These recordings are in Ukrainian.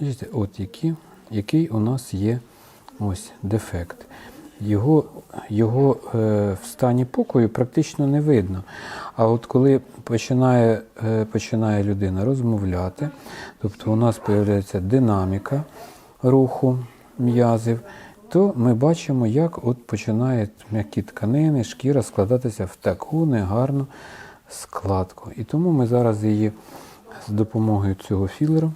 Бачите, от які, який у нас є ось дефект. Його, його е, в стані покою практично не видно. А от коли починає, е, починає людина розмовляти, тобто у нас з'являється динаміка руху м'язів, то ми бачимо, як от починають м'які тканини, шкіра складатися в таку негарну складку. І тому ми зараз її з допомогою цього філеру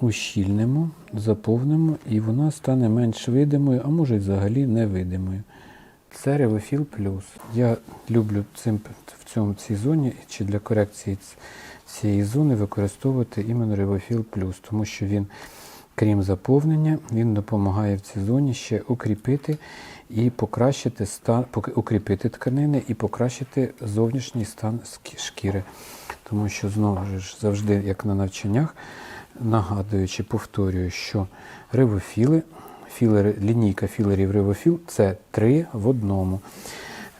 ущільнимо, заповнимо, і вона стане менш видимою, а може взагалі невидимою. Це Ревофіл Плюс. Я люблю цим, в цьому цій зоні чи для корекції цієї зони використовувати іменно Ревофіл Плюс, тому що він, крім заповнення, він допомагає в цій зоні ще укріпити і покращити стан, укріпити тканини і покращити зовнішній стан шкіри. Тому що знову ж завжди, як на навчаннях, нагадую чи повторюю, що ривофіли, філери, лінійка філерів ривофіл це три в одному.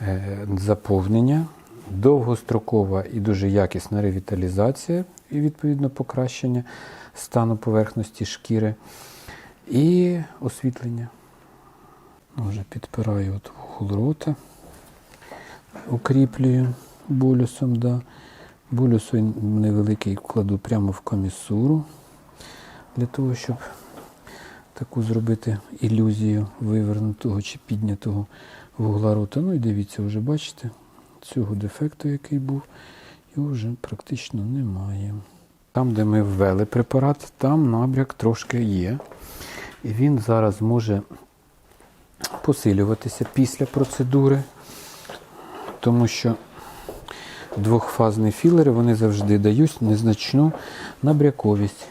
Е, Заповнення, довгострокова і дуже якісна ревіталізація і відповідно покращення стану поверхності шкіри і освітлення. Вже підпираю от вугол рота, укріплюю болюсом. Да. Болюсу невеликий кладу прямо в комісуру для того, щоб таку зробити ілюзію вивернутого чи піднятого вугла рота. Ну і дивіться, вже бачите, цього дефекту, який був, його вже практично немає. Там, де ми ввели препарат, там набряк трошки є. І він зараз може посилюватися після процедури, тому що двохфазні філери вони завжди дають незначну набряковість.